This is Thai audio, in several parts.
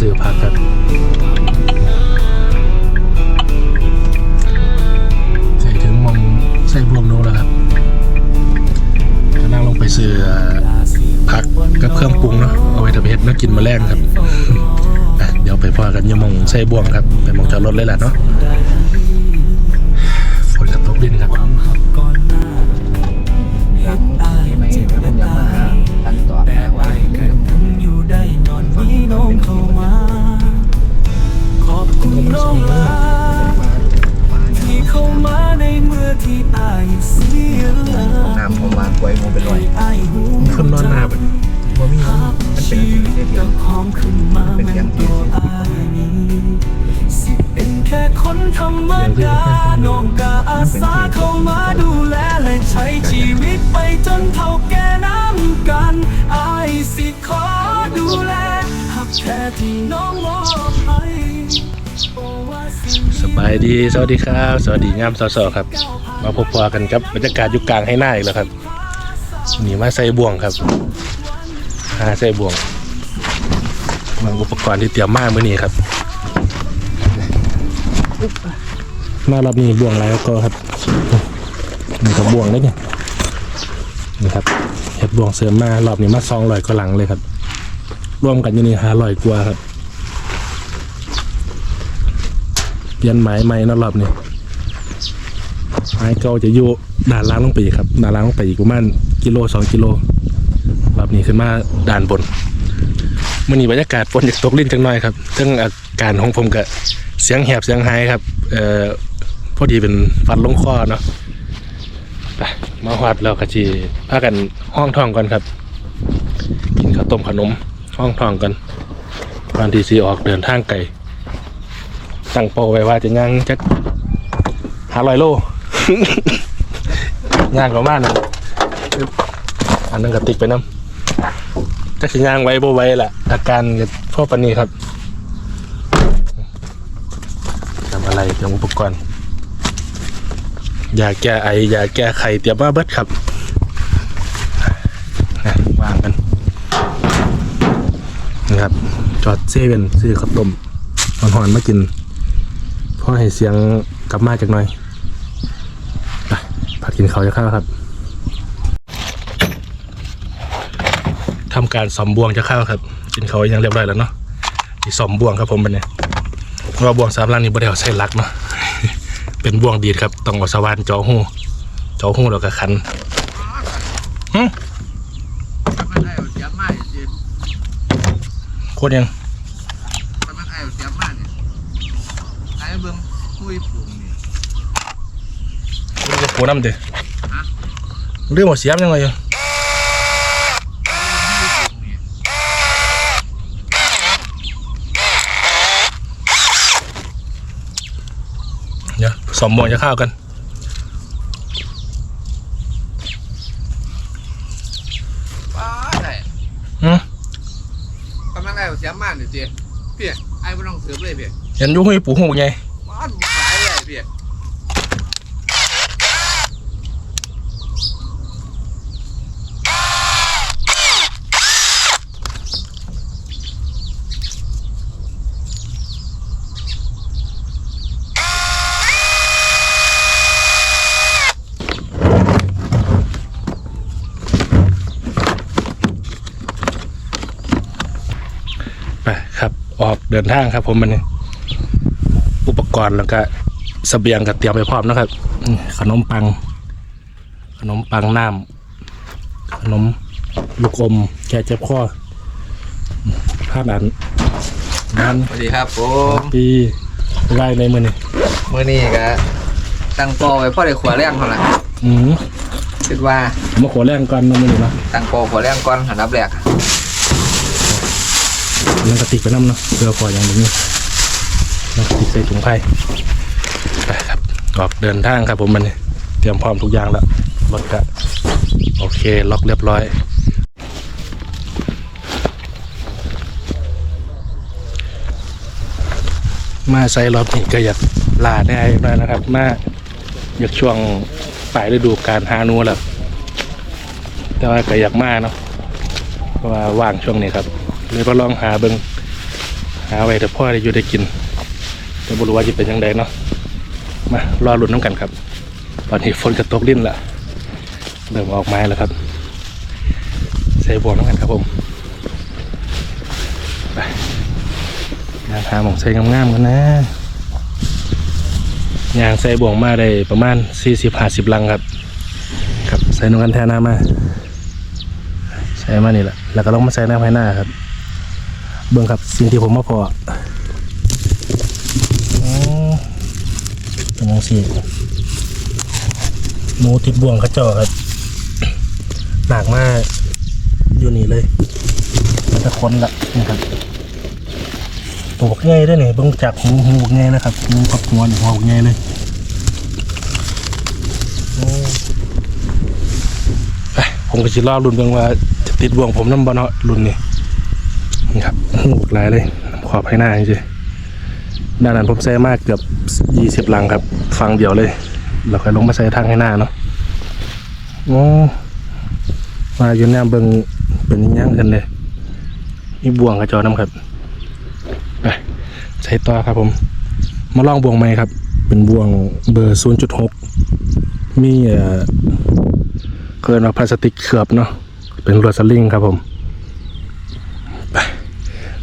ซื้อพักกันใส่ถึงมองใส่บวงโนแล้วครับจะนั่งลงไปซื้อผักกับเครื่องปรุงเนาะเอาไว้ทำเห็ดน่ากินมาแรงครับเดี๋ยวไปพอกันยังมองใส่บวงครับ ไปมองจอดรถเลยแหละเนาะ ที่อายเสียน้ำผมมากล้วยมูเป็นรอยคนนอนหน้าแบบบ่ามีมันเป็นชีสิ่งที่เดียก็วหอมขึ้นมาแม่นตัวอายสิเป็นแค่คนธรรมดาน้องกาอาสาเข้ามาดูแลและใช้ชีวิตไปจนเท่าแก่น้ำกันอายสิขอดูแลหักแค่ที่น้องมอบให้สบายดี สวัสดีครับ สวัสดีงามสอๆครับ มาพบปะกันครับบรรยากาศอยู่กลางให้หน้าอีกแล้วครับนี่มาใส่บ่วงครับหาใส่บ่วงวางอุปกรณ์ที่เตรียมมาเมื่อนี้ครับ มารอบนี้บ่วงอะไรก็ครับนี่ก็บ่วงเลยเนี่ยนี่ครับเห็ดบ่วงเสริมมารอบนี้มาซองลอยก็หลังเลยครับรวมกันอยู่นี่หาลอยกว่าครับเปลี่ยนไม้ใหม่นะรอบนี้ ไม้เก่าจะอยู่ด่านล่างลงไปอีกครับด่านล่างลงไปอีกประมาณกิโลสองกิโลรอบนี้ขึ้นมาด่านบนมื่อนี้บรรยากาศฝนอยากตกลิ้นจังหน่อยครับซึ่งอาการของผมก็เสียงแหบเสียงไห้ครับ เอ่อพอดีเป็นฟันลงคอเนาะไปมาหอดแล้วก็จีพากันห้องทองก่อนครับ กินข้าวต้มขนมห้องทองกันก่อนที่สีออกเดินทางไกลตั้งเป้าไว้ว่าจะย่างจักหาลอยโล ย่างประมาณนั้นอันนั้นกระติกไปน้ำจะสิย่างไว้บ่ไว้แหละอาการก็พ่อปนีครับทำอะไรเตรียมอุปกรณ์ยาแก้ไอยาแก้ไขเตรียมมาเบิดครับวางกันนะครับ จอดเซเว่นซื้อข้าวต้มหอนๆมากินพ่อให้เสียงกลับมาจากหน่อย กินเขาจะข้าครับทำการสอมบวงจะข้าครับ กินเขายังเรียบร้อยแล้วเนาะที่สอมบวงครับผมเป็นเนี่ยเราะว่าบวงสามล่างนี้บ่ได้เอาใส่ลักเนาะเป็นบวงดีดครับต้องเอาสว่านจอหูจอหูแล้วก็คันหึมันไอ้เสียมากริงโคตรยัง มันไอ้เสียมากเนี่ยไอ้เบิ่งคุยปุ่มนี่ เรื่องหัวน้ำเด้เรื่องหัวเสียมยังไงอยู่เดี๋ยวสอมบวงจะเข้ากันป้าได้หืมกำลังไอ้เสียมากเนี่ยจีพี่ไอ้ไม่ต้องสืบเลยพี่เห็นอยุ่งให้ปูหูไง ป้าขายเลยพี่ ไปครับ ออกเดินทางครับ ผมมันนี่อุปกรณ์แล้วก็เสบียงก็เตรียมไปพร้อมนะครับอืมขนมปัง ขนมปังน้ำขนมลูกอมแกเจ็บคออืมพาดอันนั้นสวัสดีครับผมปีไหวในมือนี่มื่อนี้ก็ตั้งโปอไว้พ่อได้ขวาแรงเท่านั้นอืมคิดว่ามาขอแรงก่อนนะมือนี่เนาะตั้งโปอขวาแรงก่อนหันดับแรก มันกระติกไปน้ำเนาะเพื่อพออย่างนี้มันกระติกใส่ถุงไผ่ไปครับออกเดินทางครับผมมันเตรียมพร้อมทุกอย่างแล้วรถก็โอเคล็อกเรียบร้อยมาใส่รอบนี้ก็อยากลาได้หน่อยนะครับ มาอยากช่วงปลายฤดูการหานูแล้วแต่ว่าก็อยากมาเนาะเพราะว่าว่างช่วงนี้ครับ เลยก็ลองหาเบิงหาไว้แต่พ่อได้อยู่ได้กินแต่บรู้ว่าจะเป็นยังไงเนาะมารอลุ้นน้ำกันครับ ตอนนี้ฝนกระตกลิ้นละเริ่มออกไม้แล้วครับ ใส่บวงน้ำกันครับผมไปยางหาหมองใส่งามๆกันนะยางใส่บ่วงมาได้ประมาณ 40-50ลังครับครับใส่นงกันแทนหน้ามาใส่มานี่แหละแล้วก็ลองมาใส่หน้าภายหน้าครับ เบิ่งครับสิ่งที่ผมมาพออ๋อเป็นยังสี่หมูติดบ่วงเขาเจาะครับหนักมากอยู่นี่เลยมันจะค้นละนะครับตัวง่ายได้เนี่ยเบิ่งจากหูหูง่ายนะครับหูกับหัวนี่หัวง่ายเลยโอ้ไปผมก็จะรอรุ่นเบิ่งว่าจะติดบ่วงผมน้ำบอลเนาะรุ่นนี้ นี่ครับหูกหลายเลยขอบให้หน้าจริงๆด้านนั้นผมใส่มากเกือบยี่สิบลังครับ ฟังเดียวเลย เราค่อยลงมาใส่ทางให้หน้าเนาะโอ้มาอยู่เนี่ยเบิงเป็นย่างกันเลยนี่บ่วงกระจอน้ำครับไปใช้ต่อครับผม มาลองบ่วงใหม่ครับ เป็นบ่วงเบอร์ศูนย์จุดหกมีเอ่อเกินมาพลาสติกเคลือบเนาะเป็นลวดสลิงครับผม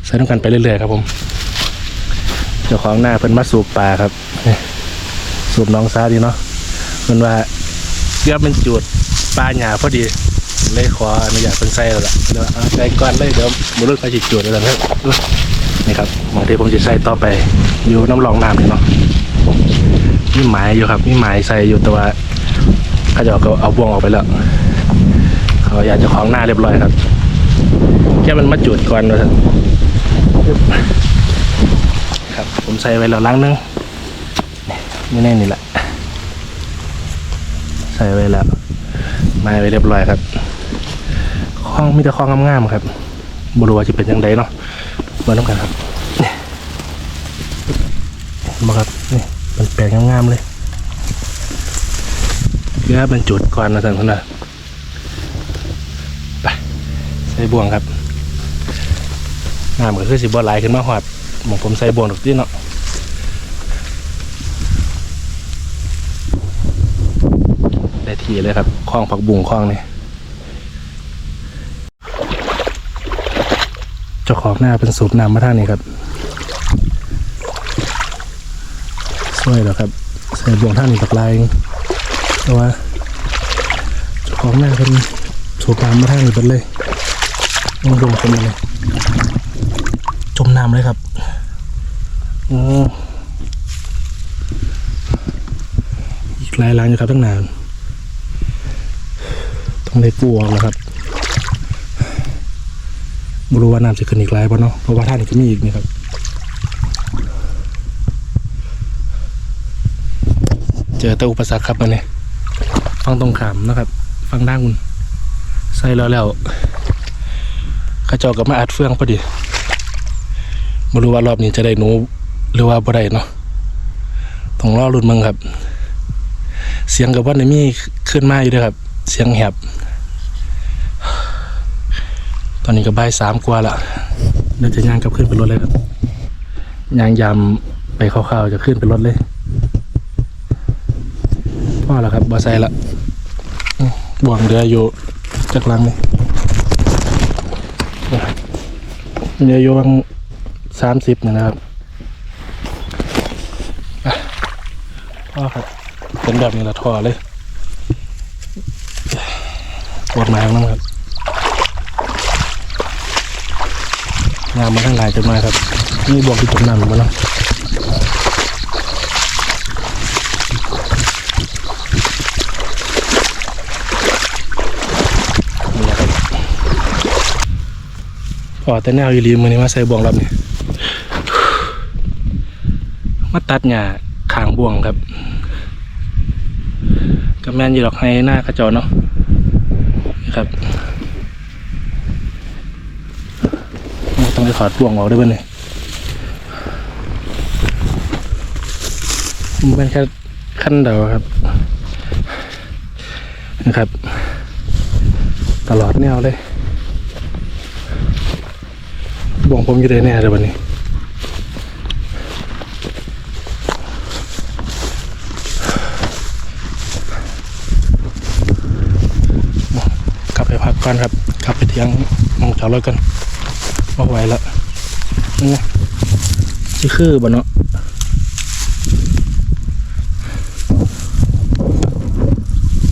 ใส่ต้องกันไปเรื่อยๆครับผมเจ้าของหน้าเพิ่นมาสูบปลาครับสูบน้องซาดีเนาะเพิ่นว่าเกือบเป็นจุดปลาหยาพอดีเลยขออนุญาตเพิ่นใส่แล้วล่ะเดี๋ยวเอาใส่ก่อนเลยเดี๋ยวบุรุษเขาจิจุดแล้วกันครับนี่ครับบางทีผมจะใส่ต่อไปอยู่น้ำรองน้ำนี่เนาะมีหมายอยู่ครับมีหมายใส่อยู่แต่ว่าเขาจะเอาเอาบ่วงออกไปแล้วเขาอยากจะของหน้าเรียบร้อยครับแค่มันมาจุดก่อนนะ ครับครับ ผมใส่ไว้แล้วล้างนึงนี่แน่นี่แหละ ใส่ไว้แล้วมาไว้เรียบร้อยครับคล้องมีแต่คล้องงามๆครับบรู้ว่าจะเป็นยังไงเนาะมาต้องกันครับมาครับนี่มันแปลงงามๆเลยเพื่อมันจุดก่อนนะท่านผู้ชมไปใส่บ่วงครับ น้ำก็คือสิบ่ไหลขึ้นมาหอดหมองผมใส่บ่วงดอกที่เนาะได้ทีเลยครับคลองผักบุ้งคลองนี่เจ้าของหน้าเป็นสูบน้ำมาทางนี้ครับสวยแล้วครับใส่บ่วงท่านี้ตักลายแต่ว่าเจ้าของหน้าเป็นสูบน้ำมาทางนี้เป็นเลยต้องลงคนมาเลย น้ำเลยครับโอ้อีกหลายล้างอยู่ครับตั้งนานต้องได้กู้ออกแล้วครับไม่รู้ว่าน้ำจะขึ้นอีกหลายป่ะเนาะเพราะว่าท่านก็มีอีกนี่ครับเจอแต่อุปสรรคครับมันนี่ยฟังตรงขามนะครับ ฟังด้านคุณใส่แล้วแล้วข้าเจอกับมาอัดเฟืองพอดี ไม่รู้ว่ารอบนี้จะได้หนูหรือว่าบ่ได้เนาะต้องรอรุ่นมึงครับ เสียงกับว่าในมีขึ้นมาอยู่ด้วยครับ เสียงแหบ ตอนนี้ก็บ่ายสามกว่าละเดี๋ยวจะย่างกลับขึ้นเป็นรถเลยครับย่างยามไปคร่าวๆจะขึ้นเป็นรถเลยพ่อแล้วครับบอใส่ละบ่วงเรืออยู่จากหลังนี่เรืออยู่บาง สามสิบนี่นะครับพ่อครับเป็นแบบนี้ละทอเลยปวดหมายน้ำครับงามมาทั้งหลายจนมาครับ นี่บวกที่จมน้ำมาแล้วพอแต่แนวอยู่รีมือนี้มาใส่บ่วงรับนี่ย มาตัดหญ้าขางบ่วงครับกับแม่นอยู่ดอกให้หน้ากระจอเนาะครับต้องไปถอดบ่วงออกด้วยเบ้างเนี่ยมันเป็นแค่ขั้นเดียวครับนะครับ ตลอดแนวเลยบ่วงผมอยู่ได้แน่เลยวันนี้ ก่อนครับขับไปเที่ยงมองจอดรถกันไม่ไหวแล้วโอ้ที่คือบ่เนาะ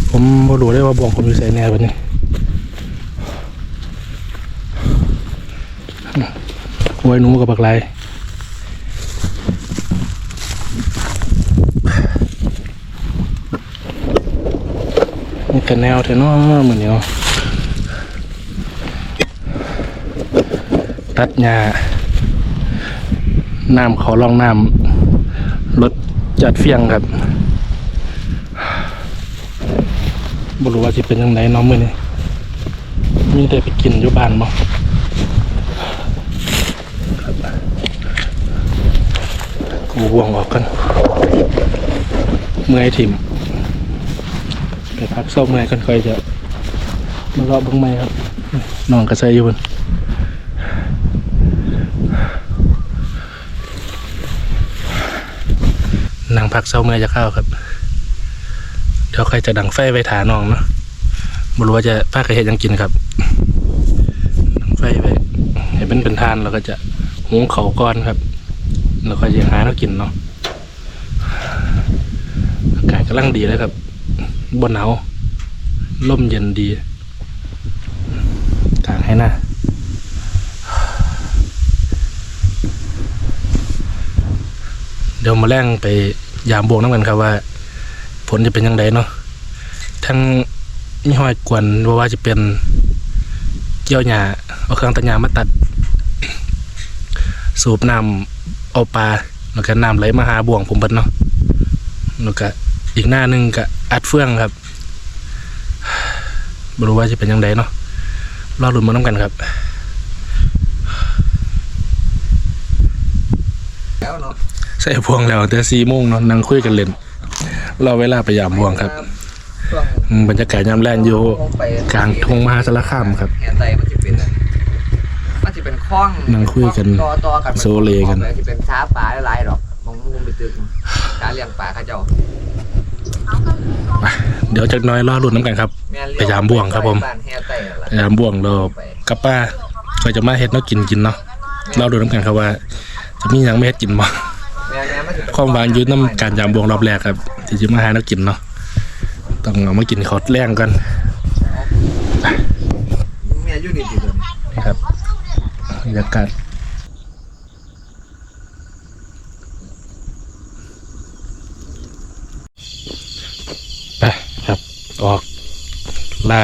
ผมบ่รู้ได้ว่าบ่วงผมอยู่ใส่แน่บัดนี้ไว้หนูกับบักไลนี่กันแนวเถอะเนาะเหมือนเนาะ ตัดหญ้าน้ำเขาลองน้ำรถจัดเฟียงครับบ่รู้ว่าจะเป็นยังไงน้องมือนี้มีแต่ไปกินอยู่บ้านบ่กูห่วงออกกัน เมื่อยถิ่มไปพักเศร้าเมื่อยกันค่อยจะมาเลาะเบังไม่ครับ นอนกระใสอยู่บน งพักเศร้าเมื่อจะเข้าครับ เดี๋ยวใครจะดังไฟไว้ถานองเนาะไม่รู้ว่าจะพาครเห็นยังกินครับ ดังไฟไว้ให้เป็นเป็นทานแล้วก็จะหุงเขาก้อนครับแล้วก็จะหาแล้วกินเนาะอากาศกำลังดีเลยครับบนหนาวลมเย็นดีกลางให้หน้าเดี๋ยวมาแรงไป ยามบวงน้ำกันครับว่า ผลจะเป็นยังไงเนาะทั้งมีห้อยกวนว่าว่าจะเป็นเกี่ยวหญ้าเอาเครื่องตัดหญ้ามาตัด สูบน้ำเอาปลาแล้วก็น้ำไหลมาหาบ่วงผมเบิดเนาะแล้วก็อีกหน้านึงก็อัดเฟื่องครับบรู้ว่าจะเป็นยังไงเนาะรอลุ้นมาน้ำกันครับ แล้วเนาะ ใส่พวงแล้วแต่สี่โมงเนาะนั่งคุยกันเล่นรอเวลาไปยามพวงครับช่วงอืมบรรยากาศยามแรงอยู่ไปกลางทุ่งมหาสารคามครับแฮนไตมันจะเป็นอะไรมันจะเป็นคล้องนั่งคุยกันต่อต่อกันโซเลกัน มันจะเป็นช้าปลาหลายๆหรอกมองมุมไปตึกการเลี้ยงปลาเขาเจ้าเดี๋ยวจากหน้อยรอลุ้นน้ำกันครับ แม่นเลี้ไปยามบ่วงครับผมบ้านแฮไตนั่นล่ะไปยามบ่วงเรากับป้าก็จะมาเฮ็ดเนาะกินกินเนาะรอลุ้นน้ำกันครับว่า จะมีหยังไม่เฮ็ดกินบ่ ความหวานยืดน้ำการยามบวงรอบแรกครับที่จะมาหานักกินเนาะต้องเอามากินขอดแรงกันม่อยู่นี่ติดเลยนี่ครับบรรยากาศไปครับ ออกล่า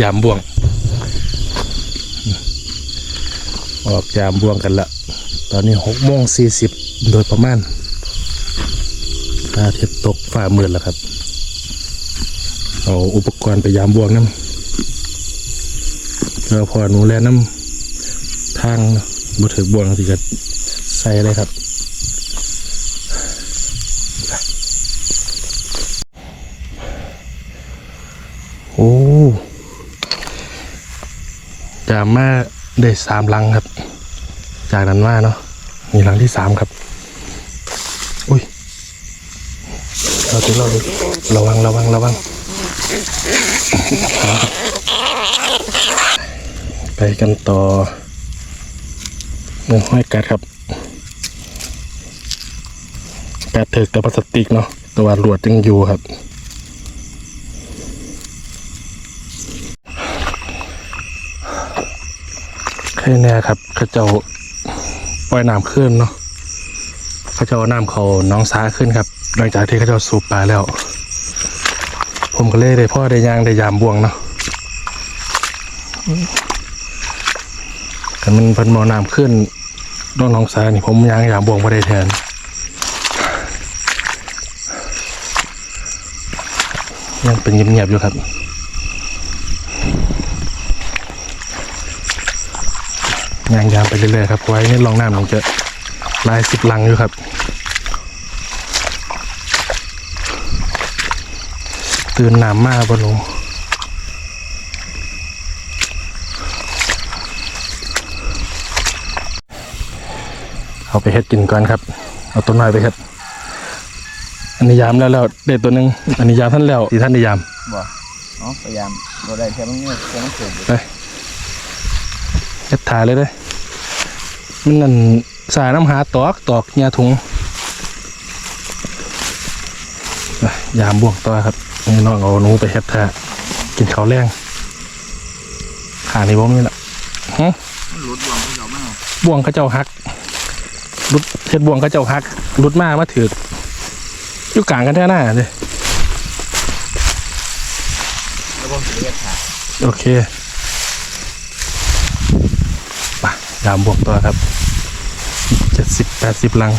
ยามบ่วง ออกยามบ่วงกันละ ตอนนี้หกโมงสี่สิบ โดยประมาณอาทิตย์ตกฝ่ามืดแล้วครับ เอาอุปกรณ์ไปยามบวงน้ำแล้วพอหนูแลน้ำทางบุถึกบ่วงสิก็ใส่เลยครับ โอ้จามมาได้สามลังครับ จากนั้นมาเนาะมีหลังที่สามครับ อุ้ย เราจะเราระวังระวังระวัง ไปกันต่อเรื่งห้อยกัดครับแปดเถึกแต่พลาสติกเนาะแต่ว่าลวดยังอยู่ครับแค่แน่ครับเขาเจ้าปล่อยน้ำขึ้นเนาะเขาเจ้าน้ำเขาน้องสาขึ้นครับ หลังจากที่เขาเจ้าสูบปลาแล้ว ผมก็เลยได้พ่อได้ยางได้ยามบ่วงเนาะกันมันเพิ่นมอน้ำขึ้นน้องน้องสานี่ผมยางยามบ่วงไ่ได้แทนยังเป็นเงียบๆอยู่ครับยางยามไปเรื่อยๆครับเพราะว่าไอ้นี่ลองน้ำมันจะลายสิบลังอยู่ครับ ตื่นน้ำมาบ่รู้เอาไปเฮ็ดกินก่อนครับ เอาตัวน้อยไปเฮ็ดอันนี้ยามแล้วแล้วได้ตัวหนึงอันนี้ยามท่านแล้วที่ท่านได้ยามบ่เนาะพยายามเราได้แค่มันเงี้ยแค่มันสูงอยู่เฮ็ดถ่ายเลยเด้อมันนั่นสายน้ำหาตอกตอกยาถุงไปยามบ่วงต่อครับ นี่น้องเอาหนูไปเฮ็ดท่ากินข้าวแรงขานี่บ่มีละฮะมันหลุดวางที่เราไม่เอาบ่วงเขาเจ้าหักรุดเฮ็ดบ่วงเขาเจ้าหักรุดมามาถืออยู่กลางกันแท้หน้าเลยแล้วผมจะเรียกถ่ายโอเคไปยามบ่วงต่อครับเจ็ดสิบแปดสิบลัง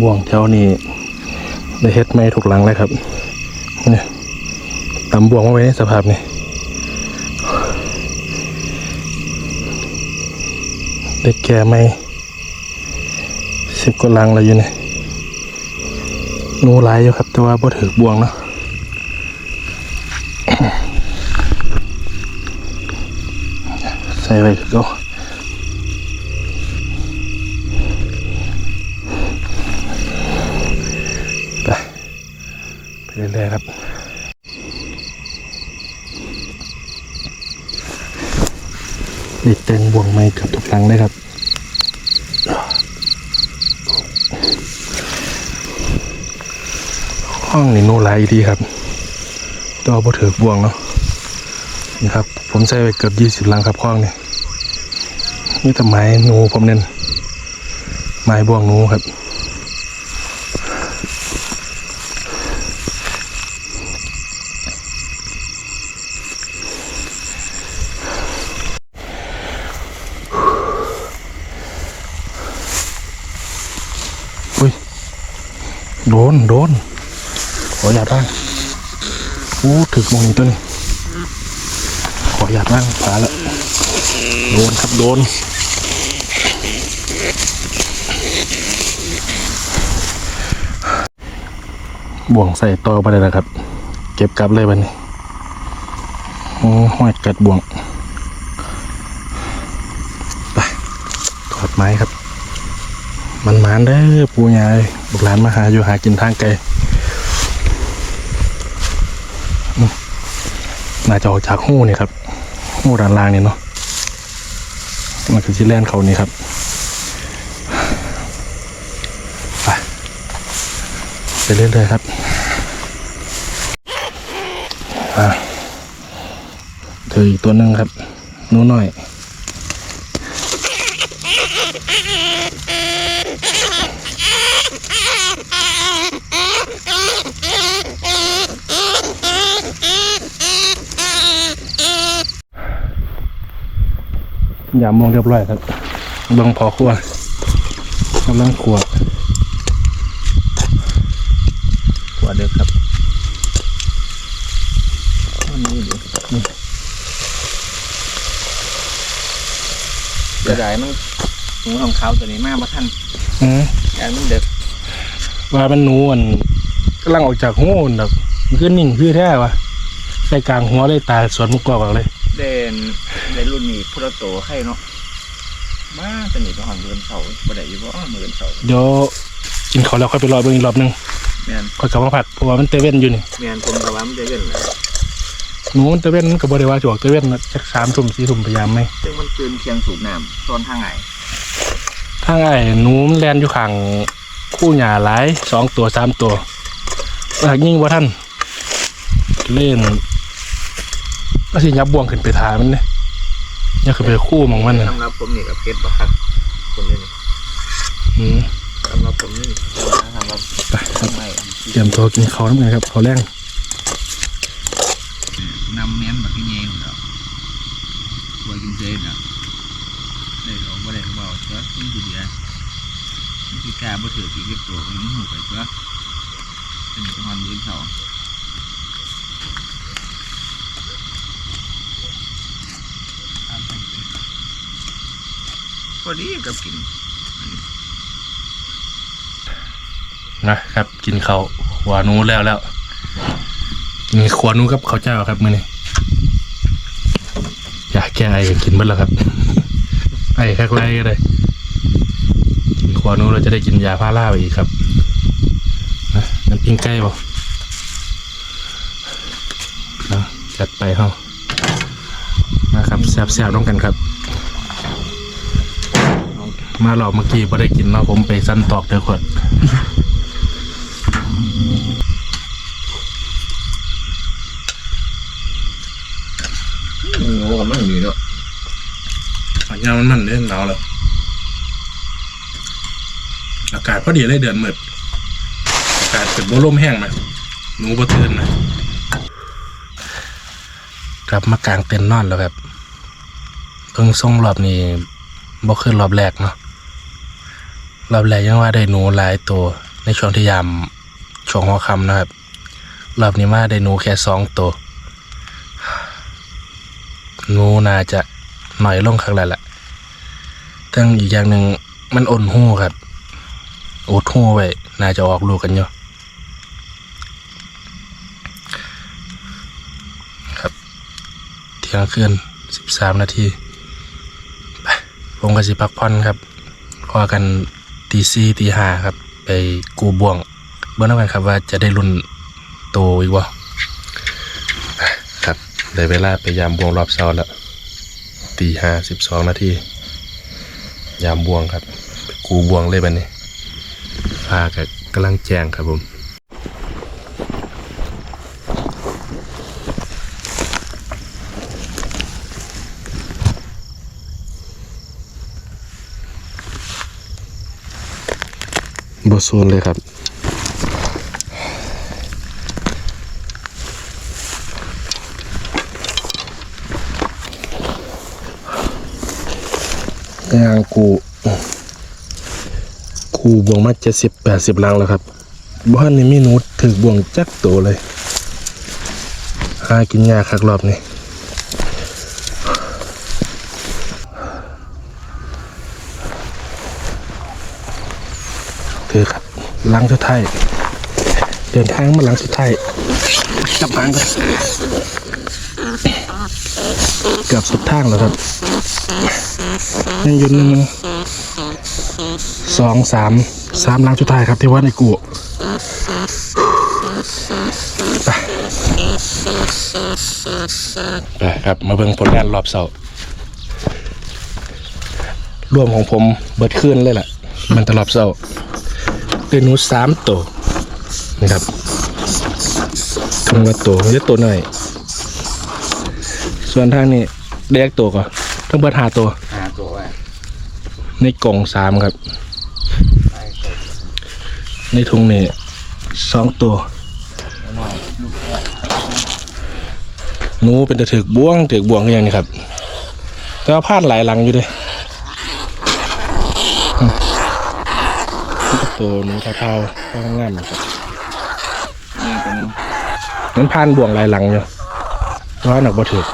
บ่วงแถวนี้ได้เฮ็ดไม่ถูกหลังเลยครับนี่ตำบ่วงมาไว้ในสภาพนี้ได้แก่ไม่สิบกว่าหลังแล้วอยู่นี่นูหลายอยู่ครับ แต่ว่าพอถือบ่วงเนาะใส่ไว้ก็ เด็กเต็งบ่วงไม้เกับทุกครั้งเลยครับห้องนี่โนไลดีครับตัวบ่ถือบ่วงเนาะนี่ครับ ผมใช้ไปเกือบยี่สิบลังครับห้องนี่นี่แต่ไม้หนูผมเน้นไม้บ่วงหนูครับ นโดนขอหยาดบ้างอู้ถึกมองนี้ตัวนี้ขอหยาดบ้างผาล้วโดนครับโดนบ่วงใส่ต่อไปเลยนะครับ เก็บกลับเลยบันนี้โอ้ห้อยกัดบ่วงไปถอดไม้ครับ มันหมานเด้อปูยายบุกหลานมาหาอยู่หากินทางไกลมน่าจะออกจากหู้นี่ครับหู้ด้านล่างนี่เนาะมันคือที่แล่นเขานี่ครับไปไปเรื่อยๆครับอะเจออีกตัวหนึ่งครับนู้น้อย ยามมองเรียบร้อยครับเบังพอครัวกำลังครัวหัวเด็กครับอันนี้ดิเดี๋ยวได้มันหนูของเขาตัวนี้มากมาท่านอืมยานมันเด็ก ว่ามันหนูอันกำลังออกจากหูอันแบบมันคือนิ่งคือแท้วะใส่กลางหัวเลยตาสวนมุกกอกเลย เด่นในรุ่นนี้พุทธโตให้เนาะมาตัวนี้ต้องหันมือเสาบ่ได้อยู่บ่มือเสาเดี๋ยวกินเขาวแล้วค่อยไปรอเบิ่งอีกรอบหนึงแมนค่อยกลับมาผัดเพราะว่ามันเตเว่นอยู่นี่แมนผมกระว่ามันจะเล่นเลยหนูมันเตเว่นมันกับบริวารจวกเตเว่นจักสามทุ่มสี่ทุ่มพยายามไหมซึ่งมันคืนเคียงสูบน้ำตอนทางไหนทางไอ้หนูมันแลนอยู่ข้าง คู่หญ้าหลายสองตัวสามตัวหากยิ่งว่าท่านเล่นก็สิยับบ่วงขึ้นไปทามันเนี่ยยับขึ้นไปคู่หมองมันน่ะสำหรับผมนี่กับเพชรบักคักคนนี้นี่อืมสำหรับผมนี่สำหรับไปครับทำไมเตรียมตัวกินข้าวน้ำกันครับข้าวแรงนำเน้นแบบที่เงี้ยของเราตัวกินเจนอะได้หรอกว่าได้เขาบอกเจ้าขึ้นอยู่เดีย วนี่คือกบ่ถือกี่เก็บตัวมันหูไปเจ้าเป็นจังหวัดมือเขาพอดีกับกินนะครับ กินเขาวหัวหนูแล้วแล้วกินขวานูกับข้าวเจ้าครับมื้อนี้อยากแก้ไอก็กินเบิดแล้วครับ ไอแคักไรก็ได้ กินขวานู้นเราจะได้กินยาพาราไปอีกครับนะน้ำปิ้งไก่บ่เอาจัดไปเฮานะครับแซ่บๆน้องกันครับ มาหลอกเมื่อกี้บ่ได้กินเนาะผมไปสั้นตอกเด้อคนโง่กับมันดีเนาะอันยามันมันเล่นหนาวแล้ว อากาศพอดีเลยเดือนมืดอากาศเป็นบ่ลมแห้งไหมหนูบ่ตื่นนะกลับมากลางเต็นท์นอนแล้วครับเพิ่งส่งรอบนี้บ่ขึ้นรอบแรกเนาะรอบแรกยังว่าได้หนูหลายตัว ในช่วงที่ยามช่วงหัวค่ำนะครับรอบนี้มาได้หนูแค่สองตัวหนูน่าจะหน่อยลงข้างแล้วล่ะทั้งอีกอย่างหนึ่งมันอ่อนหูครับ อดหูไว้ น่าจะออกลูกกันอยู่ครับ เที่ยงคืนสิบสามนาทีไปผมก็สิพักผ่อนครับพอกันตีสี่ตีห้าครับ ไปกูบ่วง เบื้องต้นกันครับว่าจะได้รุ่นโตอีกวะครับได้เวลาไปยามบวงรอบเช้าแล้วตีห้าสิบสองนาทียามบวงครับ กูบวงเลยบันนี้ ฟ้ากับกำลังแจ้งครับผมบโซนเลยครับงานกู กูบวงมาเจ็ดสิบแปดสิบลังแล้วครับบ้านนี้มีนูถือบวงจักโตเลยหากินยากคักรอบนี้คือครับลังสุดท้ายเดินทางมาลังสุดท้ายกลับบ้านกันเกือบสุดทางแล้วครับยังยู่หนึ่ง องสามสามหลังสุดท้ายครับที่วัดในกูไปไปครับมาเบิ่งผลงานรอบเสาร์รวมของผมเบิดขึ้นเลยแหละมันตลอบเสาร์เดนูสามตัวนะครับทั้งวัดตัวเยอะตัวหน่อย ส่วนทางนี้เล็กตัวก่อนทั้งเบิดหาตัวหาตัวไว้ในกล่องสามครับ ในถุงนี่สองตัวหนูเป็นตะถือกบ่วงถือกบ่วงก็อย่างนี้ครับ แต่ว่าพลาดหลายหลังอยู่เด้วยตัวหนูเท่าๆก็งามๆครับนี่เป็นมันผ่านบ่วงหลายหลังอยู่เพราะหนักบ่ถือก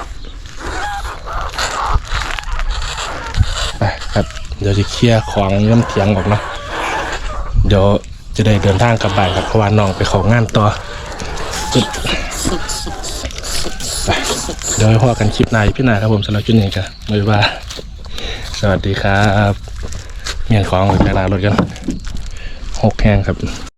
ไปครับ เดี๋ยวจะเคลียร์ของเงื่อมเถียงออกเนาะเดี๋ยว จะได้เดินทางกลับบ้านครับเพราะว่าน้องไปของงานต่อจุดไปเดี๋ยวให้พ่อกันคลิปหนายพี่หนาครับผมสำหรับคลิปนี้ครับบ๊ายบายสวัสดีครับเมียนของไปลารถกันหกแห้งครับ